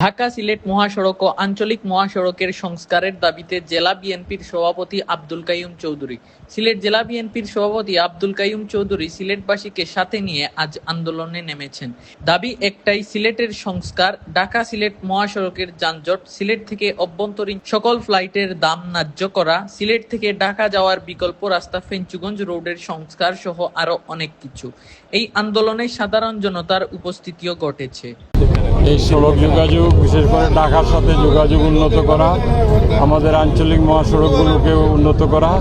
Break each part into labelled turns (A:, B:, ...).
A: ঢাকা সিলেট মহাসড়ক ও আঞ্চলিক মহাসড়কের সংস্কারের দাবিতে জেলা বিএনপির সভাপতি আব্দুল কাইয়ুম চৌধুরী। সিলেট জেলা বিএনপির সভাপতি আব্দুল কাইয়ুম চৌধুরী সিলেটবাসীকে সাথে নিয়ে আজ আন্দোলনে নেমেছেন। দাবি একটাই, সিলেটের সংস্কার, ঢাকা সিলেট মহাসড়কের যানজট, সিলেট থেকে অভ্যন্তরীণ সকল ফ্লাইটের দাম ন্যায্য করা, সিলেট থেকে ঢাকা যাওয়ার বিকল্প রাস্তা ফেঞ্চুগঞ্জ রোডের সংস্কার সহ আরও অনেক কিছু। এই আন্দোলনে সাধারণ জনতার উপস্থিতিও ঘটেছে।
B: এই সড়ক যোগাযোগ, বিশেষ করে ঢাকার সাথে যোগাযোগ উন্নত করা, আমাদের আঞ্চলিক মহাসড়কগুলোকে উন্নত করা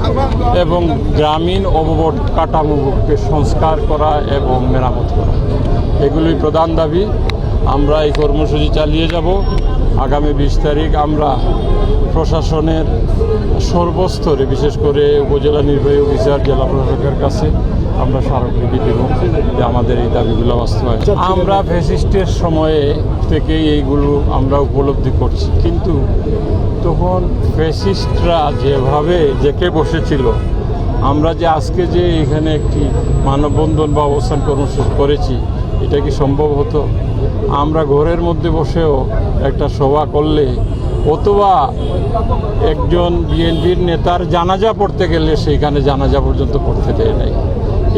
B: এবং গ্রামীণ অববট কাঠামোকে সংস্কার করা এবং মেরামত করা। এগুলোই প্রধান দাবি। আমরা এই কর্মসূচি চালিয়ে যাব। আগামী বিশ তারিখ আমরা প্রশাসনের সর্বস্তরে, বিশেষ করে উপজেলা নির্বাহী অফিসার, জেলা প্রশাসকের কাছে আমরা স্মারকলিপি দেব যে আমাদের এই দাবিগুলো বাস্তবায়ন। আমরা ফেসিস্টের সময়ে থেকেই এইগুলো আমরা উপলব্ধি করছি। কিন্তু তখন ফেসিস্টরা যেভাবে জেকে বসেছিল, আমরা যে আজকে যে এখানে একটি মানববন্ধন বা অবস্থান কর্মসূচি করেছি এটা কি সম্ভব হতো? আমরা ঘরের মধ্যে বসেও একটা সভা করলে অথবা একজন বিএনপির নেতার জানাজা পড়তে গেলে সেইখানে জানাজা পর্যন্ত পড়তে দেয় নাই।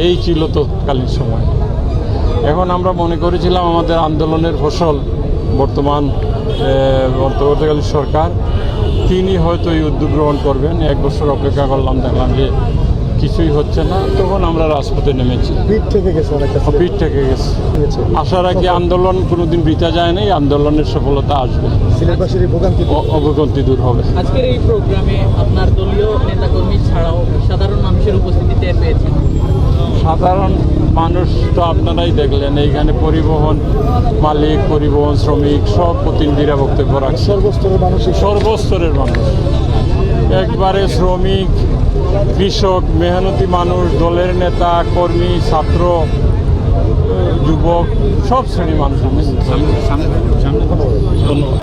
B: এই ছিল তৎকালীন সময়। এখন আমরা মনে করেছিলাম আমাদের আন্দোলনের ফসল বর্তমান অন্তর্বর্তীকালীন সরকার, তিনি হয়তো এই উদ্যোগ গ্রহণ করবেন। এক বছর অপেক্ষা করলাম, দেখলাম যে কিছুই হচ্ছে না। তখন আমরা রাজপথে নেমেছি।
C: পিঠ থেকে গেছে
B: পিঠ থেকে গেছে। আশা রাখি আন্দোলন কোনোদিন বৃথা যায় নাই আন্দোলনের সফলতা আসবে।
C: সিলেটবাসীর ভোগান্তি
B: দূর। হবে।
A: আজকের এই প্রোগ্রামে আপনার দলীয় নেতাকর্মী ছাড়াও সাধারণ মানুষের উপস্থিতি টের পেয়েছেন।
B: সাধারণ মানুষ তো আপনারাই দেখলেন এইখানে পরিবহন মালিক পরিবহন শ্রমিক সব প্রতিনিধিরা বক্তব্য রাখছে
C: সর্বস্তরের মানুষই।
B: সর্বস্তরের মানুষ। একবারে শ্রমিক কৃষক মেহনতি মানুষ দলের নেতা কর্মী ছাত্র যুবক সব শ্রেণির মানুষ ধন্যবাদ।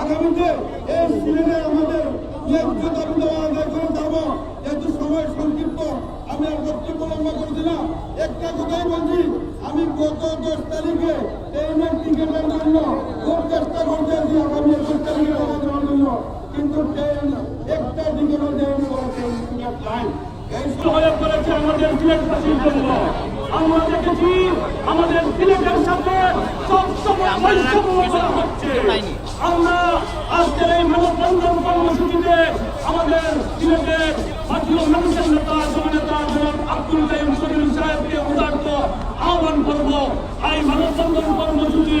D: আগামীতে এই সিলেটে আমাদের ন্যায্য দাবি দেওয়া আদায় করে যাব। যেহেতু সময় সংক্ষিপ্ত আমি আর বক্তব্য লম্বা করছি না। একটা কথাই বলছি আমি গত দশ তারিখে ট্রেনের টিকিটের জন্য খুব চেষ্টা করতেছি আগামী একুশ তারিখে জন্য। কিন্তু ট্রেন এই সহায়ক আমরা দেখেছি আমাদের সিলেটের সাথে সবসময় এই মানববন্ধন কর্মসূচিতে আমাদের সিলেটের জাতীয় মানুষের নেতা জননেতা জনাব আব্দুল কাইম শরীফ সাহেবকে উদার্ত আহ্বান করব। এই মানববন্ধন কর্মসূচি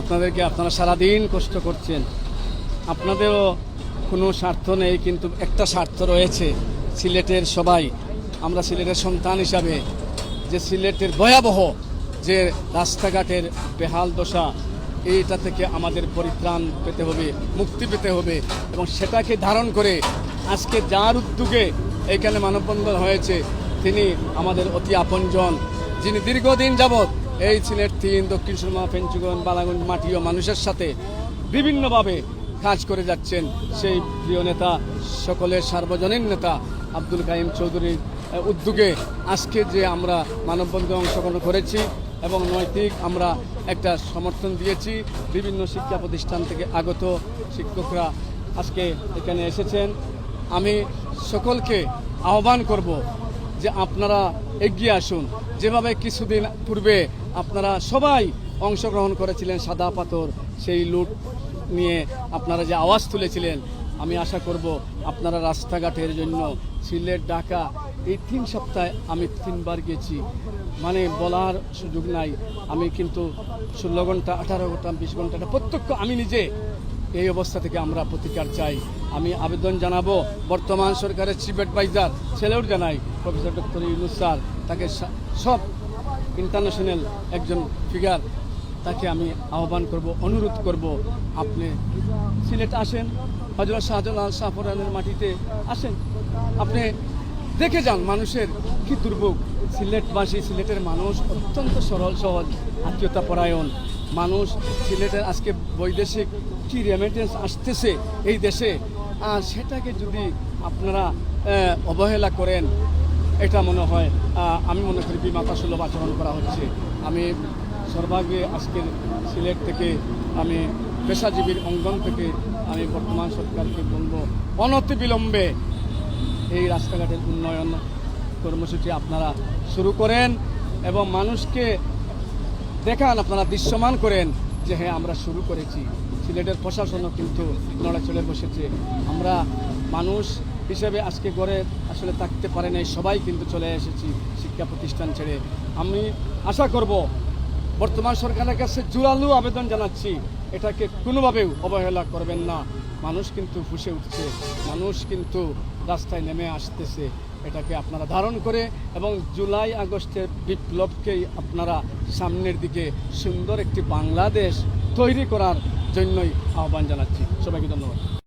E: আপনাদেরকে আপনারা সারাদিন কষ্ট করছেন। আপনাদেরও কোনো স্বার্থ নেই, কিন্তু একটা স্বার্থ রয়েছে সিলেটের সবাই। আমরা সিলেটের সন্তান হিসাবে যে সিলেটের ভয়াবহ যে রাস্তাঘাটের বেহাল দশা, এইটা থেকে আমাদের পরিত্রাণ পেতে হবে, মুক্তি পেতে হবে এবং সেটাকে ধারণ করে আজকে যার উদ্যোগে এখানে মানববন্ধন হয়েছে, তিনি আমাদের অতি আপনজন, যিনি দীর্ঘদিন যাবৎ এই সিলেট তিন দক্ষিণ সুরমা পেঞ্চুগঞ্জ বালাগঞ্জ, মাটি ও মানুষের সাথে বিভিন্নভাবে কাজ করে যাচ্ছেন সেই প্রিয় নেতা, সকলের সার্বজনীন নেতা আব্দুল কাইম চৌধুরীর উদ্যোগে আজকে যে আমরা মানববন্ধনে অংশগ্রহণ করেছি এবং নৈতিক আমরা একটা সমর্থন দিয়েছি, বিভিন্ন শিক্ষা প্রতিষ্ঠান থেকে আগত শিক্ষকরা আজকে এখানে এসেছেন। আমি সকলকে আহ্বান করব যে আপনারা এগিয়ে আসুন। যেভাবে কিছুদিন পূর্বে আপনারা সবাই অংশগ্রহণ করেছিলেন সাদা পাথর, সেই লুট নিয়ে আপনারা যে আওয়াজ তুলেছিলেন, আমি আশা করব আপনারা রাস্তাঘাটের জন্য সিলেট, ঢাকা এই তিন সপ্তাহে আমি তিনবার গেছি। মানে বলার সুযোগ নাই। আমি কিন্তু ষোলো ঘণ্টা, আঠারো ঘণ্টা, বিশ ঘণ্টা প্রত্যক্ষ আমি নিজে এই অবস্থা থেকে আমরা প্রতিকার চাই। আমি আবেদন জানাব, বর্তমান সরকারের চিফ অ্যাডভাইজার ছেলেও জানাই প্রফেসর ডক্টর ইউনুস স্যার, তাকে সব ইন্টারন্যাশনাল একজন ফিগার তাকে আমি আহ্বান করব, অনুরোধ করব, আপনি সিলেট আসেন হজরত শাহজালাল শাহপুরানের মাটিতে আসেন। আপনি দেখে যান মানুষের কি দুর্ভোগ। সিলেটবাসী, সিলেটের মানুষ অত্যন্ত সরল, সহজ আত্মীয়তা পরায়ণ মানুষ সিলেটের আজকে বৈদেশিক কি রেমিটেন্স আসতেছে এই দেশে আর সেটাকে যদি আপনারা অবহেলা করেন, এটা মনে হয় আমি মনে করি বিমাতা সুলভ আচরণ করা হচ্ছে। আমি সর্বাগ্রে আজকের সিলেট থেকে আমি পেশাজীবীর অঙ্গন থেকে আমি বর্তমান সরকারকে বলব, অনতি বিলম্বে এই রাস্তাঘাটের উন্নয়ন কর্মসূচি আপনারা শুরু করেন এবং মানুষকে দেখান, আপনারা দৃশ্যমান করেন যে হ্যাঁ আমরা শুরু করেছি। সিলেটের প্রশাসনও কিন্তু নড়ে চলে বসেছে। আমরা মানুষ হিসেবে আজকে গড়ে আসলে থাকতে পারে নাই, সবাই কিন্তু চলে এসেছি শিক্ষা প্রতিষ্ঠান ছেড়ে। আমি আশা করব, বর্তমান সরকারের কাছে জোরালো আবেদন জানাচ্ছি, এটাকে কোনোভাবেও অবহেলা করবেন না। মানুষ কিন্তু ফুসে উঠছে, মানুষ কিন্তু রাস্তায় নেমে আসতেছে। এটাকে আপনারা ধারণ করে এবং জুলাই আগস্টের বিপ্লবকেই আপনারা সামনের দিকে সুন্দর একটি বাংলাদেশ তৈরি করার জন্যই আহ্বান জানাচ্ছি। সবাইকে ধন্যবাদ।